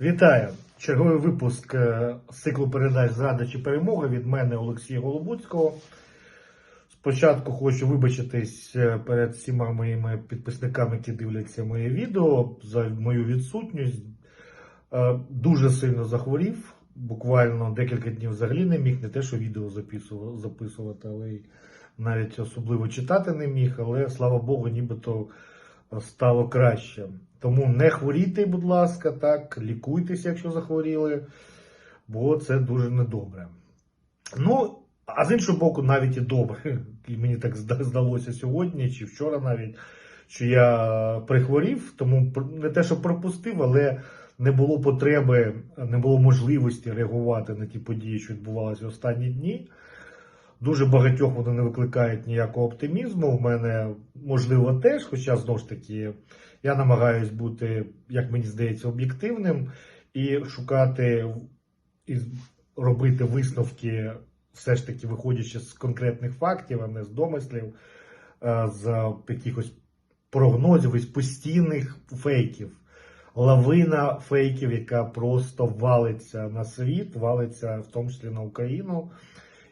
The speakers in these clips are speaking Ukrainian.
Вітаю! Черговий випуск е, циклу передач Зрада чи перемога від мене Олексія Голобуцького. Спочатку хочу вибачитись е, перед всіма моїми підписниками, які дивляться моє відео за мою відсутність. Е, Дуже сильно захворів. Буквально декілька днів взагалі не міг, не те, що відео записувати, але й навіть особливо читати не міг. Але слава Богу, нібито стало краще. Тому не хворійте, будь ласка, так, лікуйтеся, якщо захворіли, бо це дуже недобре. Ну, а з іншого боку, навіть і добре. І мені так здалося сьогодні чи вчора навіть, що я прихворів, тому не те, що пропустив, але не було потреби, не було можливості реагувати на ті події, що відбувалися останні дні. Дуже багатьох вони не викликають ніякого оптимізму. В мене можливо теж, хоча знову ж таки я намагаюсь бути, як мені здається, об'єктивним і шукати і робити висновки, все ж таки виходячи з конкретних фактів, а не з домислів, е, з якихось прогнозів, із постійних фейків. Лавина фейків, яка просто валиться на світ, валиться в тому числі на Україну.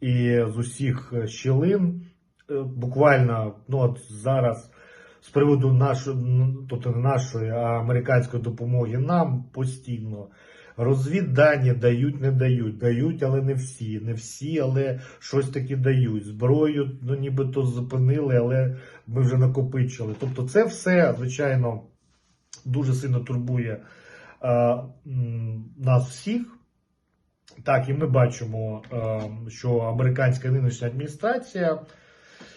І з усіх щілин, е, буквально ну от зараз з приводу нашої, тобто нашої, а американської допомоги нам постійно. Розвіддані дають, не дають, дають, але не всі. Не всі, але щось таки дають. Зброю ну, нібито зупинили, але ми вже накопичили. Тобто, це все, звичайно, дуже сильно турбує е, м, нас всіх. Так, і ми бачимо, е, що американська нинішня адміністрація,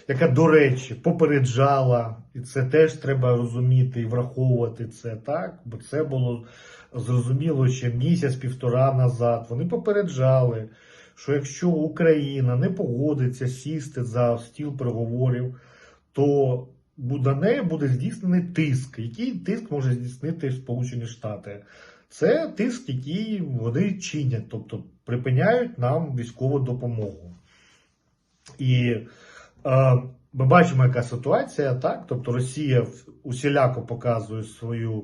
яка, до речі, попереджала, і це теж треба розуміти і враховувати це так, бо це було зрозуміло ще місяць-півтора назад. Вони попереджали, що якщо Україна не погодиться сісти за стіл переговорів, то на неї буде здійснений тиск. Який тиск може здійснити Сполучені Штати? Це тиск, який вони чинять, тобто припиняють нам військову допомогу. І е, ми бачимо, яка ситуація, так? Тобто Росія усіляко показує свою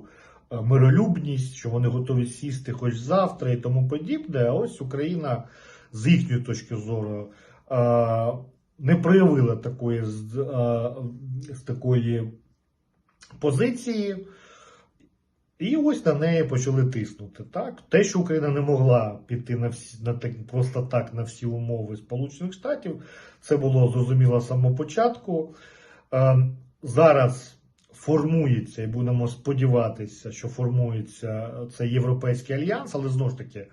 е, миролюбність, що вони готові сісти хоч завтра і тому подібне. А ось Україна з їхньої точки зору е, не проявила такої, е, такої позиції. І ось на неї почали тиснути. Так? Те, що Україна не могла піти на всі на так, просто так на всі умови Сполучених Штатів, це було зрозуміло з самого початку. Е, зараз формується, і будемо сподіватися, що формується цей європейський альянс, але знову ж таки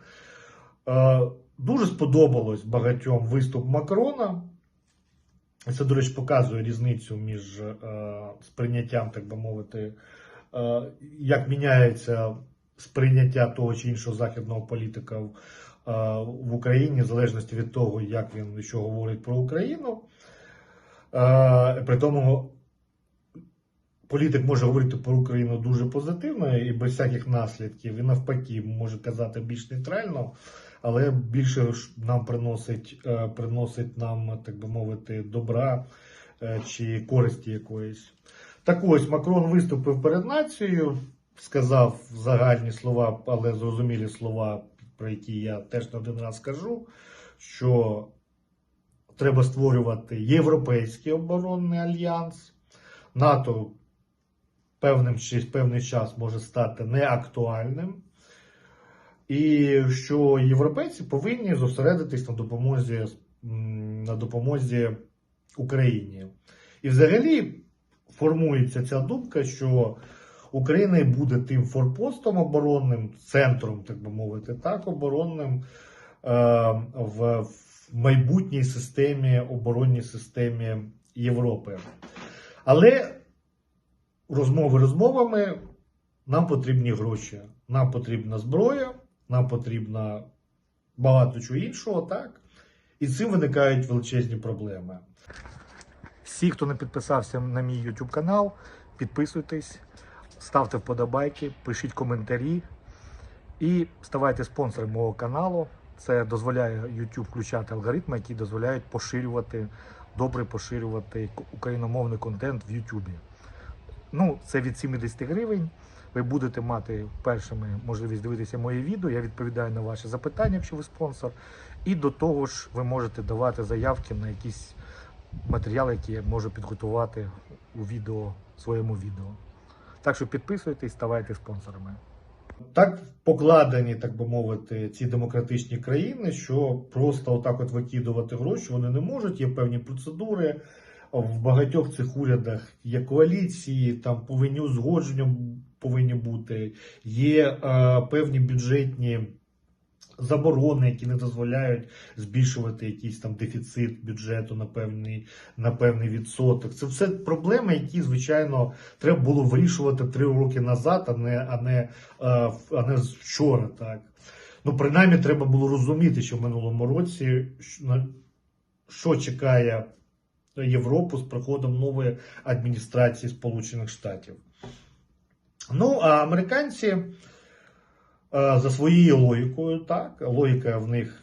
е, дуже сподобалось багатьом виступ Макрона. Це, до речі, показує різницю між е, сприйняттям, так би мовити, як міняється сприйняття того чи іншого західного політика в, е, Україні, в залежності від того, як він що говорить про Україну. Е, При тому політик може говорити про Україну дуже позитивно і без всяких наслідків, і навпаки, може казати більш нейтрально, але більше нам приносить, е, приносить нам, так би мовити, добра е, чи користі якоїсь. Так ось Макрон виступив перед нацією, сказав загальні слова, але зрозумілі слова, про які я теж не один раз скажу, що треба створювати Європейський оборонний альянс. НАТО певним певний час може стати неактуальним. І що європейці повинні зосередитись на допомозі, на допомозі Україні. І взагалі формується ця думка, що Україна буде тим форпостом оборонним, центром, так би мовити, так, оборонним е, в, майбутній системі, оборонній системі Європи. Але розмови розмовами нам потрібні гроші, нам потрібна зброя, нам потрібно багато чого іншого, так? І цим виникають величезні проблеми. Всі, хто не підписався на мій YouTube канал, підписуйтесь, ставте вподобайки, пишіть коментарі і ставайте спонсором мого каналу. Це дозволяє YouTube включати алгоритми, які дозволяють поширювати, добре поширювати україномовний контент в YouTube. Ну, це від 70 гривень. ви будете мати першими можливість дивитися моє відео. Я відповідаю на ваші запитання, якщо ви спонсор. І до того ж, ви можете давати заявки на якісь матеріали, які я можу підготувати у відео, своєму відео. Так що підписуйтесь, ставайте спонсорами. Так покладені, так би мовити, ці демократичні країни, що просто отак от викидувати гроші вони не можуть. Є певні процедури. В багатьох цих урядах є коаліції, там повинні узгодження повинні бути, є е, певні бюджетні заборони, які не дозволяють збільшувати якийсь там дефіцит бюджету на певний, на певний відсоток. Це все проблеми, які, звичайно, треба було вирішувати три роки назад, а не, а не, е, а не вчора. Так. Ну, принаймні, треба було розуміти, що в минулому році що- чекає Європу з приходом нової адміністрації Сполучених Штатів. Ну, а американці за своєю логікою, так, логіка в них,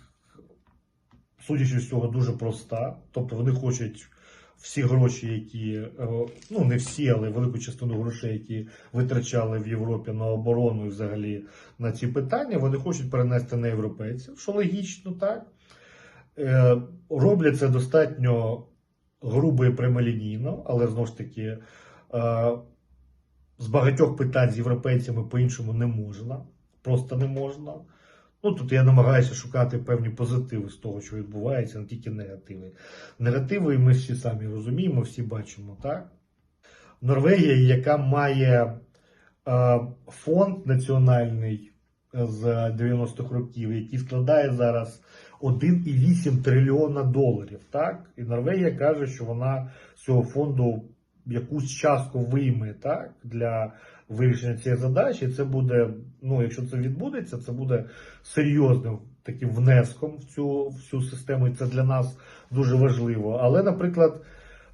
судячи з цього, дуже проста. Тобто вони хочуть всі гроші, які, е, ну не всі, але велику частину грошей, які витрачали в Європі на оборону і взагалі на ці питання, вони хочуть перенести на європейців, що логічно, так. Е, Роблять це достатньо грубо і прямолінійно, але знову ж таки. е, з багатьох питань з європейцями по-іншому не можна. Просто не можна. Ну тут я намагаюся шукати певні позитиви з того, що відбувається, не тільки негативи. Негативи, ми всі самі розуміємо, всі бачимо, так? Норвегія, яка має е, фонд національний з 90-х років, який складає зараз 1,8 трильйона доларів. Так? І Норвегія каже, що вона з цього фонду якусь частку вийме так, для вирішення цієї задачі. Це буде, ну, якщо це відбудеться, це буде серйозним таким внеском в цю, в цю систему, і це для нас дуже важливо. Але, наприклад,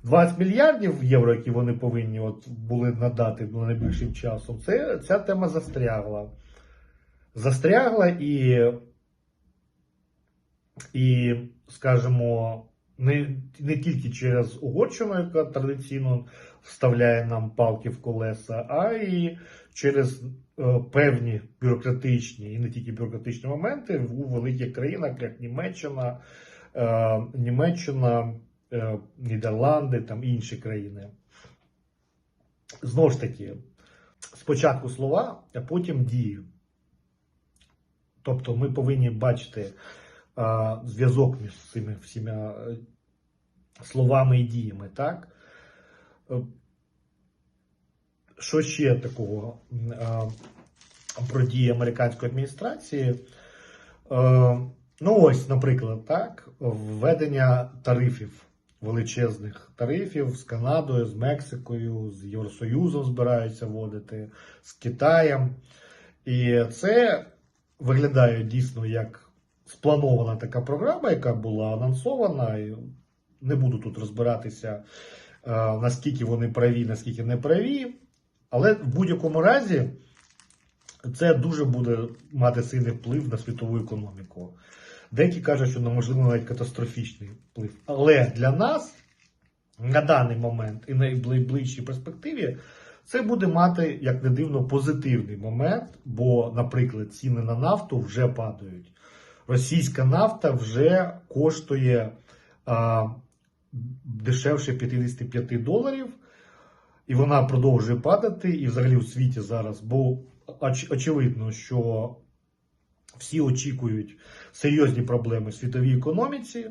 20 мільярдів євро, які вони повинні от були надати ну, найближчим часом, це, ця тема застрягла. Застрягла і, і скажімо, не, не тільки через Угорщину, яка традиційно вставляє нам палки в колеса, а й через е, певні бюрократичні і не тільки бюрократичні моменти у великих країнах, як Німеччина, е, Німеччина, е, Нідерланди там інші країни. Знову ж таки, спочатку слова, а потім дії. Тобто ми повинні бачити зв'язок між цими всіма е, словами і діями, так? Е, Що ще такого про дії американської адміністрації? Е, Ну, ось, наприклад, так, введення тарифів, величезних тарифів з Канадою, з Мексикою, з Євросоюзом збираються вводити, з Китаєм. І це виглядає дійсно як спланована така програма, яка була анонсована. І не буду тут розбиратися, е, наскільки вони праві, наскільки не праві. Але в будь-якому разі це дуже буде мати сильний вплив на світову економіку. Деякі кажуть, що можливо навіть катастрофічний вплив. Але для нас на даний момент і на найближчій перспективі це буде мати, як не дивно, позитивний момент, бо, наприклад, ціни на нафту вже падають. Російська нафта вже коштує а, дешевше 55 доларів, і вона продовжує падати, і взагалі в світі зараз, бо оч, очевидно, що всі очікують серйозні проблеми в світовій економіці,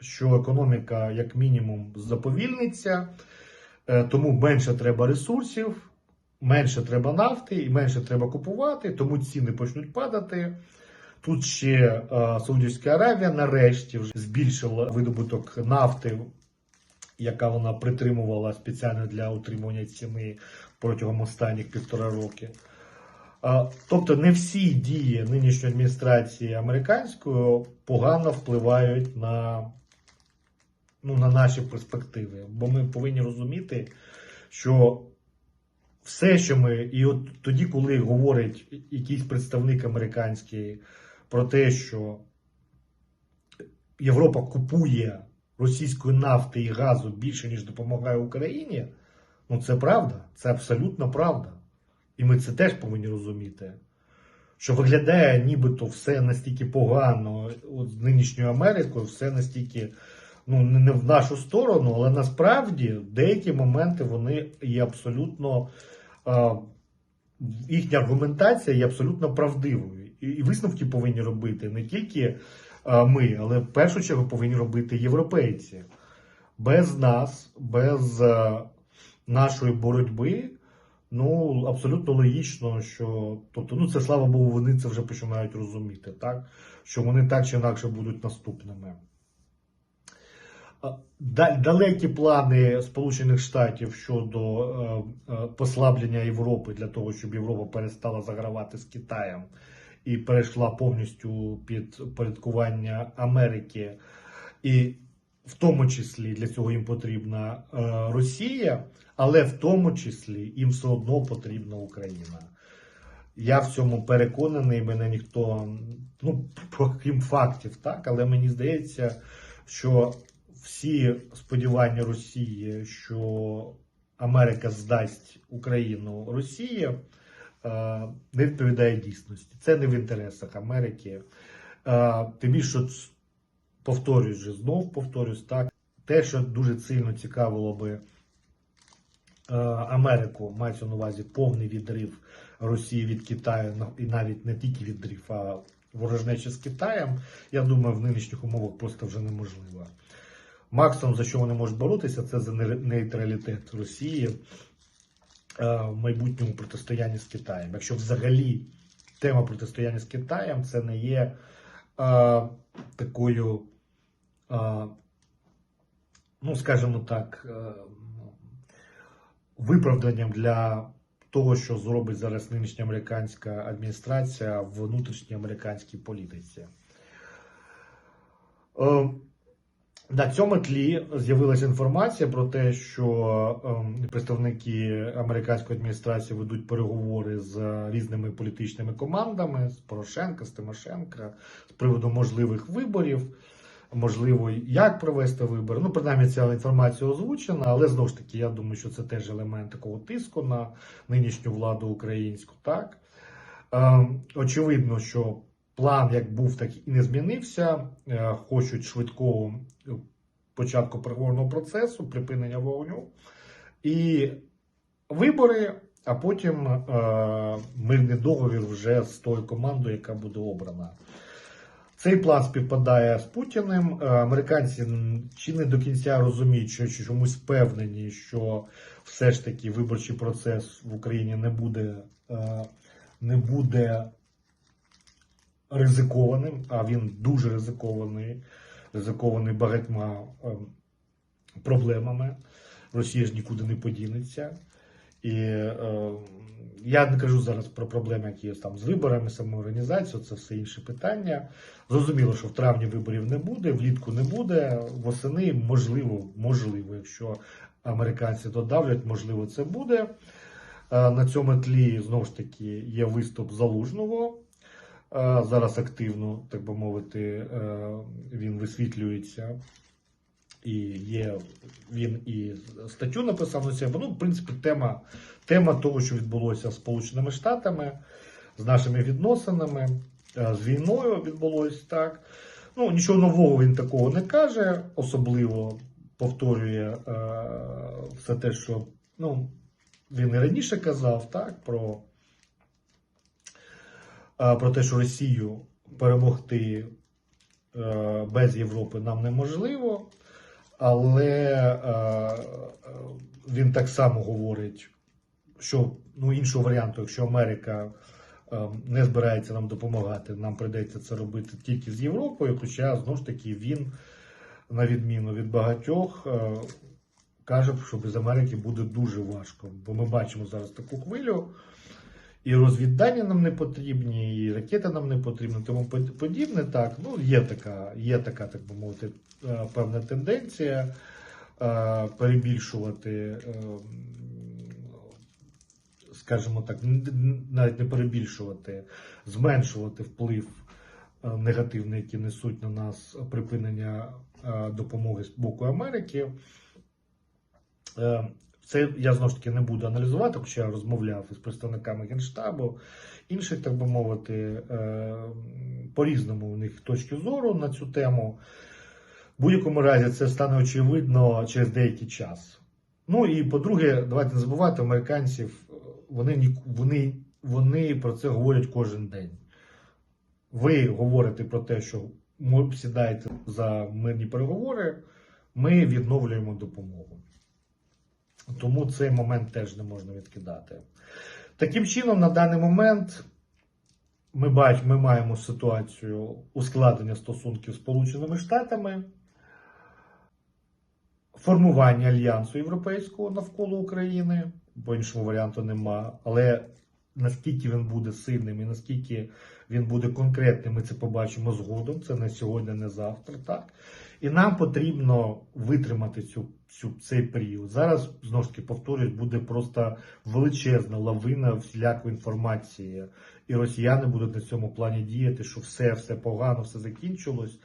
що економіка, як мінімум, заповільниться, е, тому менше треба ресурсів, менше треба нафти і менше треба купувати, тому ціни почнуть падати. Тут ще е, Саудівська Аравія нарешті вже збільшила видобуток нафти, яка вона притримувала спеціально для утримування ціни протягом останніх півтора роки. Тобто не всі дії нинішньої адміністрації американської погано впливають на, ну, на наші перспективи. Бо ми повинні розуміти, що все, що ми, і от тоді, коли говорить якийсь представник американський про те, що Європа купує російської нафти і газу більше, ніж допомагає Україні, ну це правда, це абсолютно правда. І ми це теж повинні розуміти. Що виглядає, нібито все настільки погано от з нинішньою Америкою, все настільки ну, не в нашу сторону, але насправді деякі моменти вони є абсолютно. Їхня аргументація є абсолютно правдивою. І, висновки повинні робити не тільки ми, але в першу чергу повинні робити європейці. Без нас, без нашої боротьби, ну абсолютно логічно, що тобто, ну це слава Богу, вони це вже починають розуміти, так? Що вони так чи інакше будуть наступними. Далекі плани Сполучених Штатів щодо е, е, послаблення Європи для того, щоб Європа перестала загравати з Китаєм і перейшла повністю під порядкування Америки, і в тому числі для цього їм потрібна е, Росія, але в тому числі їм все одно потрібна Україна. Я в цьому переконаний, мене ніхто, ну, крім фактів, так, але мені здається, що всі сподівання Росії, що Америка здасть Україну Росії, не відповідає дійсності. Це не в інтересах Америки. Е, Тим більше, повторюсь вже знов, повторюсь так. Те, що дуже сильно цікавило би е, Америку, мається на увазі повний відрив Росії від Китаю, і навіть не тільки відрив, а ворожнеча з Китаєм, я думаю, в нинішніх умовах просто вже неможливо. Максимум, за що вони можуть боротися, це за нейтралітет Росії е, в майбутньому протистоянні з Китаєм. Якщо взагалі тема протистояння з Китаєм це не є е, такою, е, ну скажімо так, е, виправданням для того, що зробить зараз нинішня американська адміністрація в внутрішній американській політиці. Е, на цьому тлі з'явилася інформація про те, що ем, представники американської адміністрації ведуть переговори з різними політичними командами з Порошенка, з Тимошенка з приводу можливих виборів, можливо, як провести вибори. Ну, принаймні, ця інформація озвучена, але знову ж таки, я думаю, що це теж елемент такого тиску на нинішню владу українську. Так ем, очевидно, що план як був, так і не змінився. Е, Хочуть швидкого початку переговорного процесу, припинення вогню і вибори, а потім е, мирний договір вже з тою командою, яка буде обрана. Цей план співпадає з Путіним. Е, Американці чи не до кінця розуміють, що чомусь впевнені, що все ж таки виборчий процес в Україні не буде, е, не буде ризикованим, а він дуже ризикований, ризикований багатьма ем, проблемами. Росія ж нікуди не подінеться. І е, я не кажу зараз про проблеми, які є там з виборами, самоорганізацією, це все інше питання. Зрозуміло, що в травні виборів не буде, влітку не буде, восени можливо, можливо, якщо американці додавлять, можливо, це буде. Е, На цьому тлі знову ж таки є виступ залужного. Зараз активно, так би мовити, е, він висвітлюється. І є він і статтю написав на себе. Ну, в принципі, тема, тема того, що відбулося з Сполученими Штатами, з нашими відносинами, е, з війною відбулось так. Ну, нічого нового він такого не каже, особливо повторює е, все те, що ну, він і раніше казав, так, про, про те, що Росію перемогти е, без Європи нам неможливо. Але е, він так само говорить, що ну, іншого варіанту, якщо Америка е, не збирається нам допомагати, нам прийдеться це робити тільки з Європою. Хоча знову ж таки він, на відміну від багатьох, каже, що без Америки буде дуже важко. Бо ми бачимо зараз таку хвилю. І розвіддання нам не потрібні, і ракети нам не потрібні, тому подібне. Так, ну є така, є така, так би мовити, е, певна тенденція е, перебільшувати, е, скажімо так, навіть не перебільшувати, зменшувати вплив негативний, який несуть на нас припинення допомоги з боку Америки. Це я знову ж таки не буду аналізувати, хоча я розмовляв із представниками Генштабу, інших, так би мовити, е, по-різному у них точки зору на цю тему. В будь-якому разі це стане очевидно через деякий час. Ну і по-друге, давайте не забувати, американців вони, вони, вони про це говорять кожен день. Ви говорите про те, що ми сідаєте за мирні переговори, ми відновлюємо допомогу. Тому цей момент теж не можна відкидати. Таким чином, на даний момент ми, бачимо, ми маємо ситуацію ускладнення стосунків з Сполученими Штатами, формування альянсу європейського навколо України, бо іншого варіанту нема. Але наскільки він буде сильним і наскільки він буде конкретним, ми це побачимо згодом. Це не сьогодні, не завтра. Так? І нам потрібно витримати цю, цю, цей період. Зараз, знову ж таки, повторюсь, буде просто величезна лавина всілякої інформації. І росіяни будуть на цьому плані діяти, що все, все погано, все закінчилось.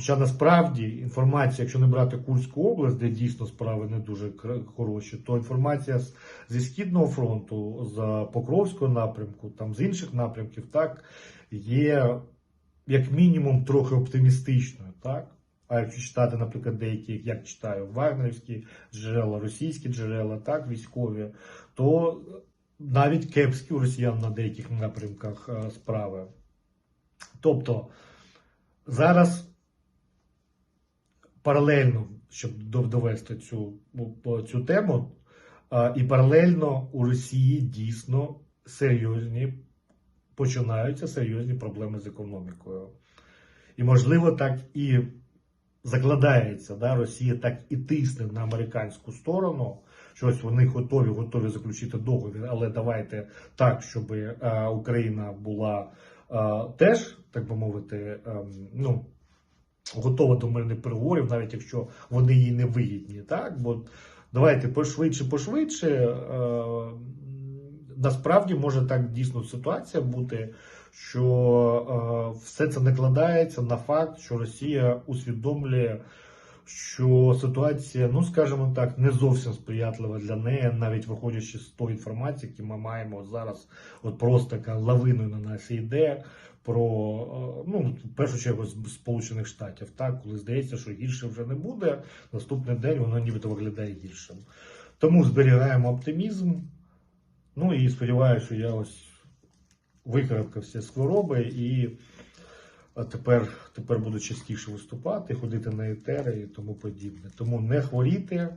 Хоча насправді інформація, якщо не брати Курську область, де дійсно справи не дуже хороші, то інформація зі Східного фронту, з Покровського напрямку, там з інших напрямків, так, є як мінімум трохи оптимістичною. Так? А якщо читати, наприклад, деякі, як читаю, вагнерівські джерела, російські джерела, так, військові, то навіть кепські у росіян на деяких напрямках е, справи. Тобто зараз паралельно, щоб довести цю, ну, цю тему, і паралельно у Росії дійсно серйозні починаються серйозні проблеми з економікою. І, можливо, так і закладається, да, Росія так і тисне на американську сторону. що ось вони готові, готові заключити договір, але давайте так, щоб Україна була теж, так би мовити, ем, ну, готова до мирних переговорів, навіть якщо вони їй не вигідні. Так? Бо давайте пошвидше, пошвидше. Е, насправді може так дійсно ситуація бути, що е, все це накладається на факт, що Росія усвідомлює, що ситуація, ну скажімо так, не зовсім сприятлива для неї, навіть виходячи з тої інформації, яку ми маємо зараз, от просто така лавиною на нас йде про е, ну в першу чергу Сполучених Штатів, так коли здається, що гірше вже не буде. Наступний день воно нібито виглядає гіршим. Тому зберігаємо оптимізм. Ну і сподіваюся, що я ось викарабкався з хвороби і а тепер, тепер буду частіше виступати, ходити на етери і тому подібне. Тому не хворійте.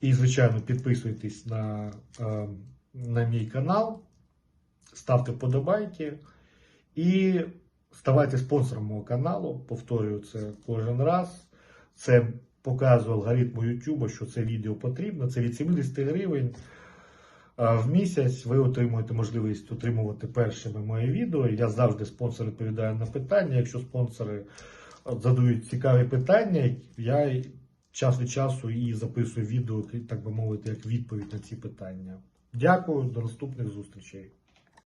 І, звичайно, підписуйтесь на, е, на мій канал, ставте вподобайки і ставайте спонсором мого каналу. Повторюю це кожен раз. Це показує алгоритму YouTube, що це відео потрібно. Це від 70 гривень. В місяць ви отримуєте можливість отримувати першими мої відео. Я завжди спонсор відповідаю на питання. Якщо спонсори задають цікаві питання, я час від часу і записую відео, так би мовити, як відповідь на ці питання. Дякую, до наступних зустрічей.